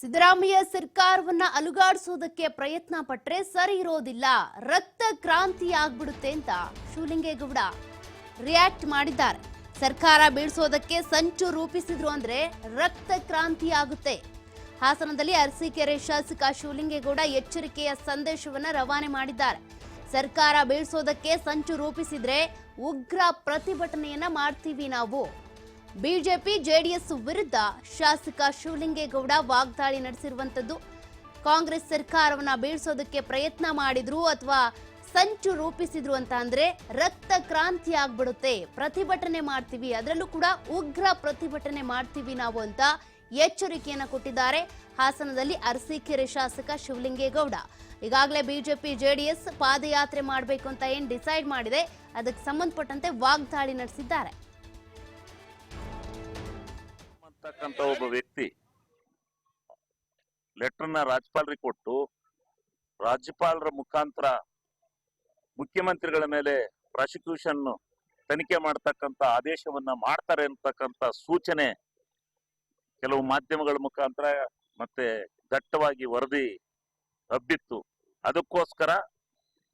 ಸಿದ್ದರಾಮಯ್ಯ ಸರ್ಕಾರವನ್ನ ಅಲುಗಾಡಿಸೋದಕ್ಕೆ ಪ್ರಯತ್ನ ಪಟ್ರೆ ಸರಿ ಇರೋದಿಲ್ಲ. ರಕ್ತ ಕ್ರಾಂತಿ ಆಗ್ಬಿಡುತ್ತೆ ಅಂತ ಶಿವಲಿಂಗೇಗೌಡ ರಿಯಾಕ್ಟ್ ಮಾಡಿದ್ದಾರೆ. ಸರ್ಕಾರ ಬೀಳಿಸೋದಕ್ಕೆ ಸಂಚು ರೂಪಿಸಿದ್ರು ಅಂದ್ರೆ ರಕ್ತ ಕ್ರಾಂತಿ ಆಗುತ್ತೆ. ಹಾಸನದಲ್ಲಿ ಅರಸೀಕೆರೆ ಶಾಸಕ ಶಿವಲಿಂಗೇಗೌಡ ಎಚ್ಚರಿಕೆಯ ಸಂದೇಶವನ್ನ ರವಾನೆ ಮಾಡಿದ್ದಾರೆ. ಸರ್ಕಾರ ಬೀಳಿಸೋದಕ್ಕೆ ಸಂಚು ರೂಪಿಸಿದ್ರೆ ಉಗ್ರ ಪ್ರತಿಭಟನೆಯನ್ನ ಮಾಡ್ತೀವಿ ನಾವು. ಬಿಜೆಪಿ ಜೆಡಿಎಸ್ ವಿರುದ್ಧ ಶಾಸಕ ಶಿವಲಿಂಗೇಗೌಡ ವಾಗ್ದಾಳಿ ನಡೆಸಿರುವಂತದ್ದು. ಕಾಂಗ್ರೆಸ್ ಸರ್ಕಾರವನ್ನ ಬೀಳ್ಸೋದಕ್ಕೆ ಪ್ರಯತ್ನ ಮಾಡಿದ್ರು ಅಥವಾ ಸಂಚು ರೂಪಿಸಿದ್ರು ಅಂತ ಅಂದ್ರೆ ರಕ್ತ ಕ್ರಾಂತಿ ಆಗ್ಬಿಡುತ್ತೆ. ಪ್ರತಿಭಟನೆ ಮಾಡ್ತೀವಿ, ಅದರಲ್ಲೂ ಕೂಡ ಉಗ್ರ ಪ್ರತಿಭಟನೆ ಮಾಡ್ತೀವಿ ನಾವು ಅಂತ ಎಚ್ಚರಿಕೆಯನ್ನು ಕೊಟ್ಟಿದ್ದಾರೆ ಹಾಸನದಲ್ಲಿ ಅರಸೀಕೆರೆ ಶಾಸಕ ಶಿವಲಿಂಗೇಗೌಡ. ಈಗಾಗಲೇ ಬಿಜೆಪಿ ಜೆಡಿಎಸ್ ಪಾದಯಾತ್ರೆ ಮಾಡಬೇಕು ಅಂತ ಏನ್ ಡಿಸೈಡ್ ಮಾಡಿದೆ, ಅದಕ್ಕೆ ಸಂಬಂಧಪಟ್ಟಂತೆ ವಾಗ್ದಾಳಿ ನಡೆಸಿದ್ದಾರೆ. ಅಂತಕ್ಕಂಥ ಒಬ್ಬ ವ್ಯಕ್ತಿ ಲೆಟರ್ನ ರಾಜ್ಯಪಾಲರಿಗೆ ಕೊಟ್ಟು ರಾಜ್ಯಪಾಲರ ಮುಖಾಂತರ ಮುಖ್ಯಮಂತ್ರಿಗಳ ಮೇಲೆ ಪ್ರಾಸಿಕ್ಯೂಷನ್ ತನಿಖೆ ಮಾಡ್ತಕ್ಕಂಥ ಆದೇಶವನ್ನ ಮಾಡ್ತಾರೆ ಅಂತಕ್ಕಂಥ ಸೂಚನೆ ಕೆಲವು ಮಾಧ್ಯಮಗಳ ಮುಖಾಂತರ ಮತ್ತೆ ದಟ್ಟವಾಗಿ ವರದಿ ಹಬ್ಬಿತ್ತು. ಅದಕ್ಕೋಸ್ಕರ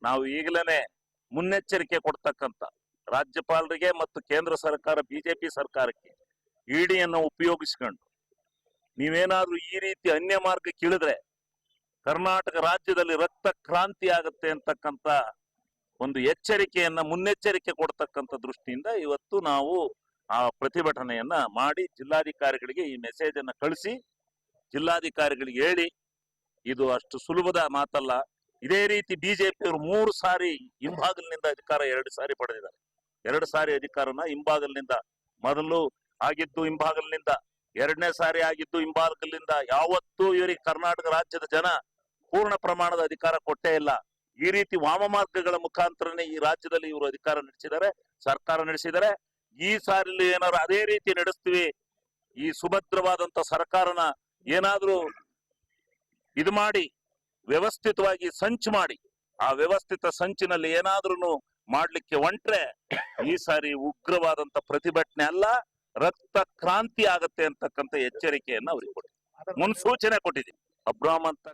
ನಾವು ಈಗಲೇ ಮುನ್ನೆಚ್ಚರಿಕೆ ಕೊಡ್ತಕ್ಕಂತ ರಾಜ್ಯಪಾಲರಿಗೆ ಮತ್ತು ಕೇಂದ್ರ ಸರ್ಕಾರ, ಬಿಜೆಪಿ ಸರ್ಕಾರಕ್ಕೆ ಇಡಿಯನ್ನು ಉಪಯೋಗಿಸ್ಕೊಂಡು ನೀವೇನಾದ್ರೂ ಈ ರೀತಿ ಅನ್ಯ ಮಾರ್ಗಕ್ಕೆ ಇಳಿದ್ರೆ ಕರ್ನಾಟಕ ರಾಜ್ಯದಲ್ಲಿ ರಕ್ತ ಕ್ರಾಂತಿ ಆಗುತ್ತೆ ಅಂತಕ್ಕಂಥ ಒಂದು ಎಚ್ಚರಿಕೆಯನ್ನ ಮುನ್ನೆಚ್ಚರಿಕೆ ಕೊಡ್ತಕ್ಕಂಥ ದೃಷ್ಟಿಯಿಂದ ಇವತ್ತು ನಾವು ಆ ಪ್ರತಿಭಟನೆಯನ್ನ ಮಾಡಿ ಜಿಲ್ಲಾಧಿಕಾರಿಗಳಿಗೆ ಈ ಮೆಸೇಜ್ ಅನ್ನ ಕಳಿಸಿ, ಜಿಲ್ಲಾಧಿಕಾರಿಗಳಿಗೆ ಹೇಳಿ, ಇದು ಅಷ್ಟು ಸುಲಭದ ಮಾತಲ್ಲ. ಇದೇ ರೀತಿ ಬಿಜೆಪಿಯವರು ಮೂರು ಸಾರಿ ಹಿಂಭಾಗಲಿನಿಂದ ಅಧಿಕಾರ, ಎರಡು ಸಾರಿ ಪಡೆದಿದ್ದಾರೆ. ಎರಡು ಸಾರಿ ಅಧಿಕಾರನ ಹಿಂಬಾಗಲಿನಿಂದ ಮೊದಲು ಆಗಿದ್ದು ಹಿಂಭಾಗಲಿನಿಂದ ಎರಡನೇ ಸಾರಿ ಆಗಿದ್ದು ಹಿಂಭಾಗಲಿನಿಂದ ಯಾವತ್ತೂ ಇವರಿಗೆ ಕರ್ನಾಟಕ ರಾಜ್ಯದ ಜನ ಪೂರ್ಣ ಪ್ರಮಾಣದ ಅಧಿಕಾರ ಕೊಟ್ಟೇ ಇಲ್ಲ. ಈ ರೀತಿ ವಾಮ ಮಾರ್ಗಗಳ ಮುಖಾಂತರನೇ ಈ ರಾಜ್ಯದಲ್ಲಿ ಇವರು ಅಧಿಕಾರ ನಡೆಸಿದ್ದಾರೆ, ಸರ್ಕಾರ ನಡೆಸಿದ್ದಾರೆ. ಈ ಸಾರಿಲಿ ಏನಾದ್ರು ಅದೇ ರೀತಿ ನಡೆಸ್ತೀವಿ, ಈ ಸುಭದ್ರವಾದಂತ ಸರ್ಕಾರನ ಏನಾದ್ರೂ ಇದು ಮಾಡಿ, ವ್ಯವಸ್ಥಿತವಾಗಿ ಸಂಚು ಮಾಡಿ, ಆ ವ್ಯವಸ್ಥಿತ ಸಂಚಿನಲ್ಲಿ ಏನಾದ್ರೂ ಮಾಡ್ಲಿಕ್ಕೆ ಹೊಂಟ್ರೆ ಈ ಸಾರಿ ಉಗ್ರವಾದಂತ ಪ್ರತಿಭಟನೆ ಅಲ್ಲ. ರಕ್ತ ಕ್ರಾಂತಿ ಆಗತ್ತೆ ಅಂತಕ್ಕಂಥ ಎಚ್ಚರಿಕೆಯನ್ನ ಅವ್ರಿಗೆ ಕೊಟ್ಟೆ ಮುನ್ಸೂಚನೆ ಕೊಟ್ಟಿದ್ದೀನಿ. ಅಬ್ರಾಮ್ ಅಂತ